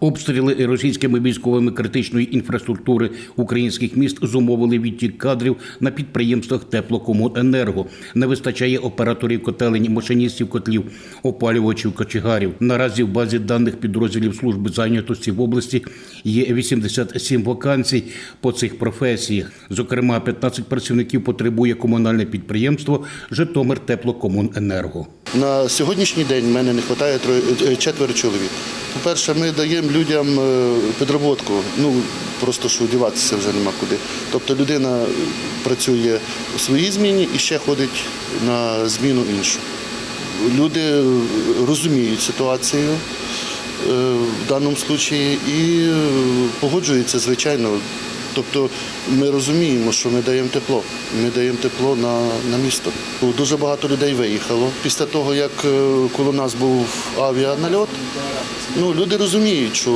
Обстріли російськими військовими критичної інфраструктури українських міст зумовили відтік кадрів на підприємствах теплокомуненерго. Не вистачає операторів котелень, машиністів котлів, опалювачів, кочегарів. Наразі в базі даних підрозділів служби зайнятості в області є 87 вакансій по цих професіях. Зокрема, 15 працівників потребує комунальне підприємство Житомир Теплокомуненерго. На сьогоднішній день в мене не вистачає е, четверо чоловік. По-перше, ми даємо людям е, підроботку, ну просто що діватися вже нема куди. Тобто людина працює у своїй зміні і ще ходить на зміну іншу. Люди е, розуміють ситуацію е, в даному випадку і е, погоджуються, звичайно. Тобто ми розуміємо, що ми даємо тепло. Ми даємо тепло на, на місто. Дуже багато людей виїхало. Після того, як е, коло нас був авіанальот, ну, люди розуміють, що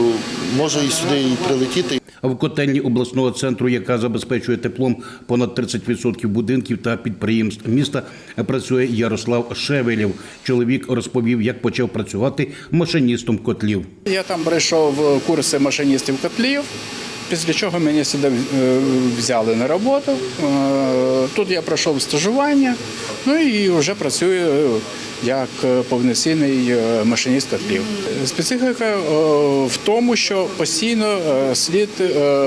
може і сюди і прилетіти. А В котельні обласного центру, яка забезпечує теплом понад 30% будинків та підприємств міста, працює Ярослав Шевелєв. Чоловік розповів, як почав працювати машиністом котлів. Я там пройшов курси машиністів котлів, після чого мене сюди е, взяли на роботу. Е, Тут я пройшов стажування, ну і вже працюю як е, повноцінний машиніст котлів. Специфіка в тому, що постійно слід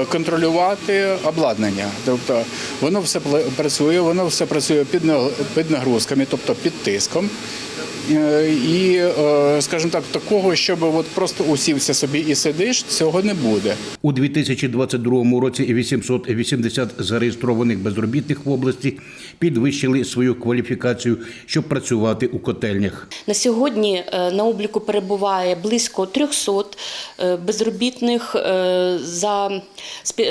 контролювати обладнання. Тобто воно все працює, воно все працює під нагрузками, тобто під тиском. Е, І, е, скажімо так, такого, щоб от просто усівся собі і сидиш, цього не буде. У 2022 році 880 зареєстрованих безробітних в області підвищили свою кваліфікацію, щоб працювати у котельнях. На сьогодні е, на обліку перебуває близько 300 е, безробітних за,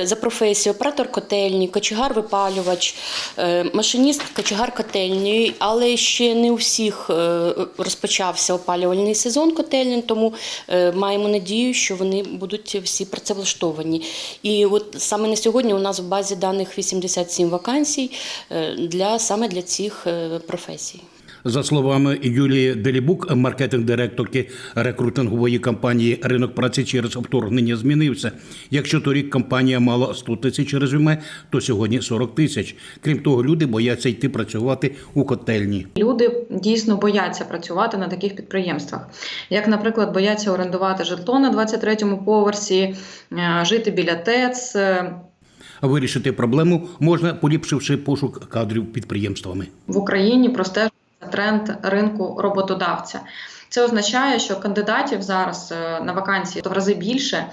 за професією оператор котельні, кочегар-випалювач, е, машиніст кочегар котельні, але ще не у всіх розпочався опалювальний сезон котельним, тому е, маємо надію, що вони будуть всі працевлаштовані. І от саме на сьогодні у нас в базі даних 87 вакансій е, для саме для цих е, професій. За словами Юлії Делібук, маркетинг-директорки рекрутингової компанії Ринок праці через вторгнення змінився. Якщо торік компанія мала 100 тисяч резюме, то сьогодні 40 тисяч. Крім того, люди бояться йти працювати у котельні. Люди дійсно бояться працювати на таких підприємствах. Як, наприклад, бояться орендувати житло на 23-му поверсі, е, жити біля ТЕЦ. е, Вирішити проблему можна, поліпшивши пошук кадрів підприємствами. В Україні простежується тренд ринку роботодавця. Це означає, що кандидатів зараз е, на вакансії в рази більше.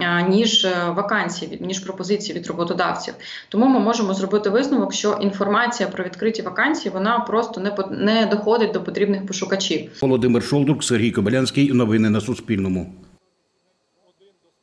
е, Ніж вакансії, від- ніж пропозиції від роботодавців, тому ми можемо зробити висновок, що інформація про відкриті вакансії вона просто не не доходить до потрібних пошукачів. Володимир Шолдрук, Сергій Кобилянський. Новини на Суспільному.